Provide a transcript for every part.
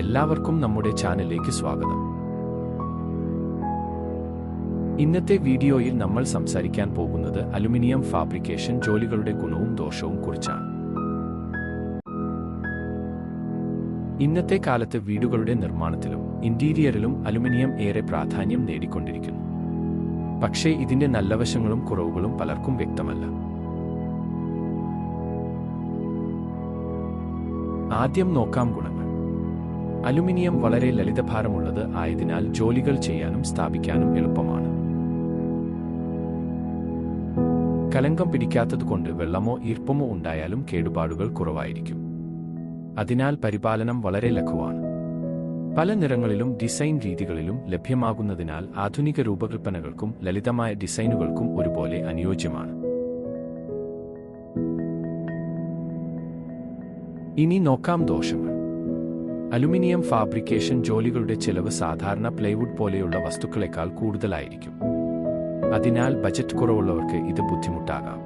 എല്ലാവർക്കും നമ്മുടെ ചാനലിലേക്ക് സ്വാഗതം. ഇന്നത്തെ വീഡിയോയിൽ നമ്മൾ സംസാരിക്കാൻ പോകുന്നത് അലുമിനിയം ഫാബ്രിക്കേഷൻ ജോലികളുടെ ഗുണവും ദോഷവും കുറിച്ചാണ്. ഇന്നത്തെ കാലത്ത് വീടുകളുടെ നിർമ്മാണത്തിലും ഇന്റീരിയറിലും അലുമിനിയം ഏറെ പ്രാധാന്യം നേടിക്കൊണ്ടിരിക്കുന്നു. പക്ഷേ ഇതിന്റെ നല്ലവശങ്ങളും കുറവുകളും പലർക്കും വ്യക്തമല്ല. ആദ്യം നോക്കാം ഗുണങ്ങൾ അലുമിനിയം വളരെ ലളിതഭാരമുള്ളത് ആയതിനാൽ ജോലികൾ ചെയ്യാനും സ്ഥാപിക്കാനും എളുപ്പമാണ്. കലങ്കം പിടിക്കാത്തതുകൊണ്ട് വെള്ളമോ ഈർപ്പമോ ഉണ്ടായാലും കേടുപാടുകൾ കുറവായിരിക്കും. അതിനാൽ പരിപാലനം വളരെ ലഘുവാണ്. പല നിറങ്ങളിലും ഡിസൈൻ രീതികളിലും ലഭ്യമാകുന്നതിനാൽ ആധുനിക രൂപകൽപ്പനകൾക്കും ലളിതമായ ഡിസൈനുകൾക്കും ഒരുപോലെ അനുയോജ്യമാണ്. ഇനി നോക്കാം ദോഷങ്ങൾ. അലുമിനിയം ഫാബ്രിക്കേഷൻ ജോലികളുടെ ചെലവ് സാധാരണ പ്ലൈവുഡ് പോലെയുള്ള വസ്തുക്കളെക്കാൾ കൂടുതലായിരിക്കും. അതിനാൽ ബജറ്റ് കുറവുള്ളവർക്ക് ഇത് ബുദ്ധിമുട്ടാകാം.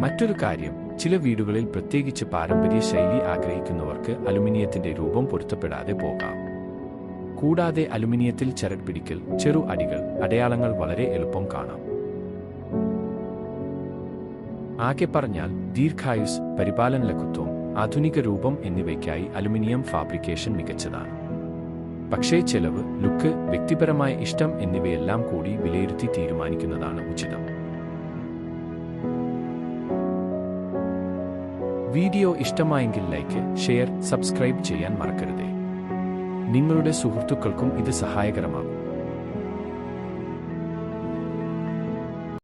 മറ്റൊരു കാര്യം ചില വീടുകളിൽ പ്രത്യേകിച്ച് പാരമ്പര്യ ശൈലി ആഗ്രഹിക്കുന്നവർക്ക് അലുമിനിയത്തിന്റെ രൂപം പൊരുത്തപ്പെടാതെ പോകാം. കൂടാതെ അലുമിനിയത്തിൽ ചരട് പിടിക്കൽ ചെറു അടികൾ അടയാളങ്ങൾ വളരെ എളുപ്പം കാണാം. ആകെ പറഞ്ഞാൽ ദീർഘായുസ് പരിപാലന ലഘുത്വം ആധുനിക രൂപം എന്നിവയ്ക്കായി അലുമിനിയം ഫാബ്രിക്കേഷൻ മികച്ചതാണ്. പക്ഷേ ചെലവ് ലുക്ക് വ്യക്തിപരമായ ഇഷ്ടം എന്നിവയെല്ലാം കൂടി വിലയിരുത്തി തീരുമാനിക്കുന്നതാണ് ഉചിതം. വീഡിയോ ഇഷ്ടമായെങ്കിൽ ലൈക്ക് ഷെയർ സബ്സ്ക്രൈബ് ചെയ്യാൻ മറക്കരുതേ. നിങ്ങളുടെ സുഹൃത്തുക്കൾക്കും ഇത് സഹായകരമാകും.